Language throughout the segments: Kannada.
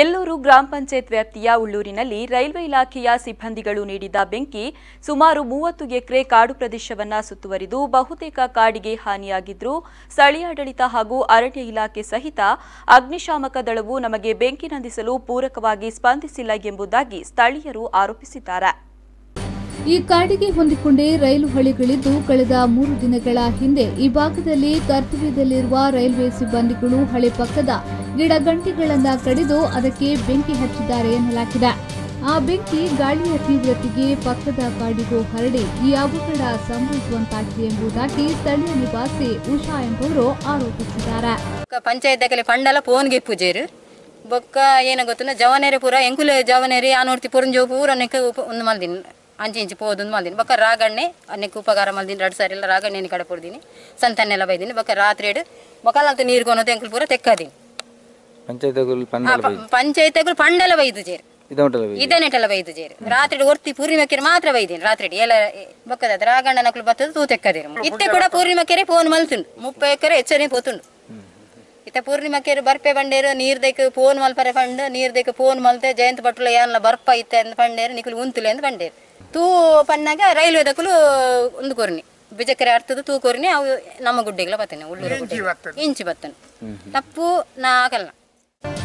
ಎಲ್ಲೂರು ಗ್ರಾಮ ಪಂಚಾಯತ್ ವ್ಯಾಪ್ತಿಯ ಉಳ್ಳೂರಿನಲ್ಲಿ ರೈಲ್ವೆ ಇಲಾಖೆಯ ಸಿಬ್ಬಂದಿಗಳು ನೀಡಿದ ಬೆಂಕಿ ಸುಮಾರು ಮೂವತ್ತು ಎಕರೆ ಕಾಡು ಪ್ರದೇಶವನ್ನ ಸುತ್ತುವರಿದು ಬಹುತೇಕ ಕಾಡಿಗೆ ಹಾನಿಯಾಗಿದ್ದರೂ ಸ್ಥಳೀಯಾಡಳಿತ ಹಾಗೂ ಅರಣ್ಯ ಇಲಾಖೆ ಸಹಿತ ಅಗ್ನಿಶಾಮಕ ದಳವು ನಮಗೆ ಬೆಂಕಿ ನಂದಿಸಲು ಪೂರಕವಾಗಿ ಸ್ಪಂದಿಸಿಲ್ಲ ಎಂಬುದಾಗಿ ಸ್ಥಳೀಯರು ಆರೋಪಿಸಿದ್ದಾರೆ. ಈ ಕಾಡಿಗೆ ಹೊಂದಿಕೊಂಡೇ ರೈಲು ಹಳಿಗಳಿದ್ದು ಕಳೆದ ಮೂರು ದಿನಗಳ ಹಿಂದೆ ಈ ಭಾಗದಲ್ಲಿ ಕರ್ತವ್ಯದಲ್ಲಿರುವ ರೈಲ್ವೆ ಸಿಬ್ಬಂದಿಗಳು ಹಳೆ ಪಕ್ಕದ ಗಿಡಗಂಟಿಗಳನ್ನು ಕಡಿದು ಅದಕ್ಕೆ ಬೆಂಕಿ ಹಚ್ಚಿದ್ದಾರೆ ಎನ್ನಲಾಗಿದೆ. ಆ ಬೆಂಕಿ ಗಾಳಿಯ ತೀವ್ರತೆಗೆ ಪಕ್ಕದ ಕಾಡಿಗೂ ಹರಡಿ ಈ ಅವಘಡ ಸಂಭವಿಸುವಂತಾಗಿದೆ ಎಂಬುದಾಗಿ ಸ್ಥಳೀಯ ನಿವಾಸಿ ಉಷಾ ಎಂಬುವರು ಆರೋಪಿಸಿದ್ದಾರೆ. ಪಂಚಾಯತ್ ಪಂಡಲ ಫೋನ್ಗೆ ಪೂಜೆರು. ಬೊಕ್ಕ ಏನ ಗೊತ್ತ ಜವನೇರಿ ಪೂರ, ಎಂಕುಲು ಜವನೇರಿ, ಆನೂರ್ತಿ ಪುರಂಜೋ ಪೂರ ಒಂದು ಮಲ್ದಿನಿ ಅಂಚಿ ಇಂಚಿ ಪೋದೊಂದು ಮಲ್ದಿನಿ ಬೊಕ್ಕ ರಾಗಣ್ಣೆ ನೆಕ್ ಉಪಕಾರ ಮಲ್ದಿನಿ ಎರಡು ಸಾರಿ ಎಲ್ಲ ರಾಗಣ್ಣೆ ಕಡೆ ಪುಡ್ದಿನಿ ಸಂತನ್ನೆಲ್ಲ ಬೈದಿನಿ ಬೊಕ್ಕ ರಾತ್ರಿ ಇಡು ಬೊಕ್ಕಲಂತ ನೀರು ಕೊನೋದು ಎಂಕುಲು ಪೂರ ತೆಕ್ಕದೀನಿ ಪಂಚಾಯತ್ಗಳು ಪಂದಲ ಬೈ ಪಂಚಾಯತ್ಗಳು ಫಂಡೆಲ್ಲ ಬೈದು ಜೇರು ಇದೊಂಟಲ್ಲ ಬೈ ಇದೇ ನೆಟ್ಟೆಲ್ಲ ಬೈದು ಜೇರು ರಾತ್ರಿ ಒರ್ತಿ ಪೂರ್ಣಿಮಕ್ಕೆರೆ ಮಾತ್ರ ಬೈದೀನಿ ರಾತ್ರಿ ಇಡೀ ಎಲ್ಲ ಬೊಕ್ಕದ ರಾಗಣ್ಣ ನಕಲು ಬತ್ತದ ತೂ ತೆಕ್ಕದಿರು ಇತ್ತೆ ಕೂಡ ಪೂರ್ಣಿಮಕ್ಕೆರೆ ಫೋನ್ ಮಲ್ತುಂಡು ಮುಪ್ಪೈ ಎಕರೆ ಎಚ್ಚರಿ ಪೋತುಂಡು ಇತ್ತ. ಕೇರು ಬರ್ಪೆ ಬಂಡೇರು ನೀರ್ ದೇಕ್ ಫೋನ್ ಮಲ್ಪರೆ ಪಂಡ್ ನೀರ್ ದೈಕ ಫೋನ್ ಮಲ್ತೆ ಜಯಂತ ಭಟ್ಲ ಏನ್ಲ ಬರ್ಪ ಐತೆ ಅಂತ ಪಂಡೇರು ನಿಕುಲು ಉಂತುಲೆ ಅಂತ ಪಂಡೇರು ತೂ ಪಣ್ಣಾಗ ರೈಲ್ವೆ ದಕ್ಕಲು ಒಂದು ಕೊರ್ನಿ ಬಿಜಕರೆ ಅರ್ಥದ ತೂ ಕೊರ್ನಿ ಅವು ನಮ್ಮ ಗುಡ್ಡೆಗಳ ಬತ್ತೇನೆ ಉಳ್ಳೂರು ಇಂಚಿ ಬತ್ತನೆ. ತಪ್ಪು ನಾ ಆಗಲ್ಲ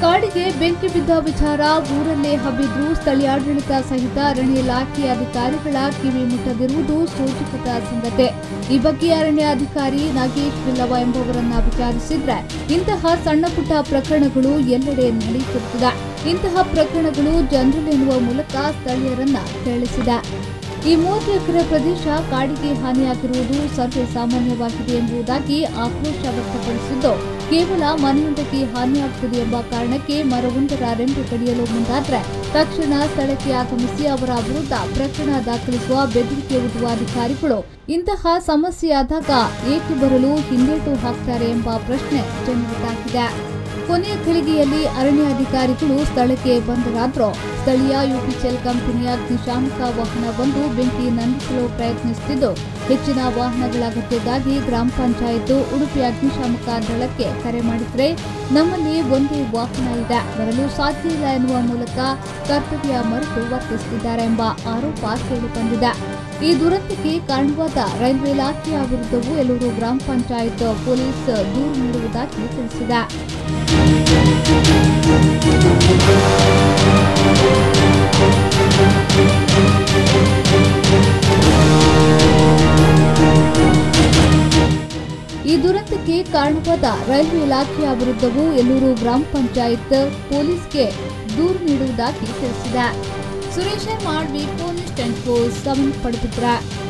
ಕಾಡಿಗೆ ಬೆಂಕಿ ಬಿದ್ದ ವಿಚಾರ, ಊರಲ್ಲೇ ಹಬ್ಬಿದ್ರು ಸ್ಥಳೀಯಾಡಳಿತ ಸಹಿತ ಅರಣ್ಯ ಇಲಾಖೆ ಅಧಿಕಾರಿಗಳ ಕಿವಿ ಮುಟ್ಟದಿರುವುದು ಸೂಚಕದ ಸಂಗತಿ. ಈ ಬಗ್ಗೆ ಅರಣ್ಯ ಅಧಿಕಾರಿ ನಾಗೇಶ್ ಬಿಲ್ಲವ ಎಂಬುವರನ್ನ ವಿಚಾರಿಸಿದ್ರೆ, ಇಂತಹ ಸಣ್ಣ ಪುಟ್ಟ ಪ್ರಕರಣಗಳು ಎಲ್ಲೆಡೆ ನಡೆಯುತ್ತಿದೆ. ಇಂತಹ ಪ್ರಕರಣಗಳು ಜನರಲ್ ಮೂಲಕ ಸ್ಥಳೀಯರನ್ನ ಕೇಳಿಸಿದೆ. ಈ ಮೂವತ್ತು ಎಕರೆ ಪ್ರದೇಶ ಕಾಡಿಗೆ ಹಾನಿಯಾಗಿರುವುದು ಸರ್ವೇ ಸಾಮಾನ್ಯವಾಗಿದೆ ಎಂಬುದಾಗಿ ಆಕ್ರೋಶ ವ್ಯಕ್ತಪಡಿಸಿದ್ದು, ಕೇವಲ ಮನೆಯೊಂದಕ್ಕೆ ಹಾನಿಯಾಗುತ್ತದೆ ಎಂಬ ಕಾರಣಕ್ಕೆ ಮರವೊಂದರ ರೆಂಟು ಕಡಿಯಲು ಮುಂದಾದ್ರೆ ತಕ್ಷಣ ಸ್ಥಳಕ್ಕೆ ಆಗಮಿಸಿ ಅವರ ವಿರುದ್ಧ ಪ್ರಕರಣ ದಾಖಲಿಸುವ ಬೆದರಿಕೆ ಒಡ್ಡುವ ಅಧಿಕಾರಿಗಳು. ಇಂತಹ ಸಮಸ್ಯೆಯಾದಾಗ ಏಕೆ ಬರಲು ಹಿಂದೇಟು ಹಾಕ್ತಾರೆ ಎಂಬ ಪ್ರಶ್ನೆ ಜನರಿಗಾಗಿದೆ. ಕೊನೆಯ ಅರಣ್ಯ ಅಧಿಕಾರಿಗಳು ಸ್ಥಳಕ್ಕೆ ಬಂದರಾದ್ರೂ ಸ್ಥಳೀಯ ಯುಪಿಸೆಲ್ ಕಂಪನಿಯ ಅಗ್ನಿಶಾಮಕ ವಾಹನ ಬಂದು ಬೆಂಕಿ ನಂದಿಸಲು ಪ್ರಯತ್ನಿಸುತ್ತಿದ್ದು, ಹೆಚ್ಚಿನ ವಾಹನಗಳ ಗ್ರಾಮ ಪಂಚಾಯತ್ ಉಡುಪಿ ಅಗ್ನಿಶಾಮಕ ದಳಕ್ಕೆ ಕರೆ ಮಾಡಿದರೆ ನಮ್ಮಲ್ಲಿ ಒಂದೇ ವಾಹನ ಇದೆ, ಬರಲು ಸಾಧ್ಯ ಇಲ್ಲ ಎನ್ನುವ ಮೂಲಕ ಕರ್ತವ್ಯ ಮರೆತು ವರ್ತಿಸುತ್ತಿದ್ದಾರೆ ಎಂಬ ಆರೋಪ ಕೇಳಿಬಂದಿದೆ. ಈ ದುರಂತಕ್ಕೆ ಕಾರಣವಾದ ರೈಲ್ವೆ ಇಲಾಖೆಯ ವಿರುದ್ಧವೂ ಎಲ್ಲೂರು ಗ್ರಾಮ ಪಂಚಾಯತ್ ಪೊಲೀಸ್ ದೂರು ನೀಡುವುದಾಗಿ ತಿಳಿಸಿದೆ. ಈ ದುರಂತಕ್ಕೆ ಕಾರಣವಾದ ರೈಲ್ವೆ ಇಲಾಖೆಯ ವಿರುದ್ಧವೂ ಎಲ್ಲೂರು ಗ್ರಾಮ ಪಂಚಾಯತ್ ಪೊಲೀಸ್ಗೆ ದೂರು ನೀಡುವುದಾಗಿ ತಿಳಿಸಿದೆ. ಸುರೇಶ್ ಮಾಳ್ವಿ ಪೊಲೀಸ್ ಟೆಂಟ್ ಫೋರ್ ಸಮನ್ ಪಡುತ್ತಿದ್ದಾರೆ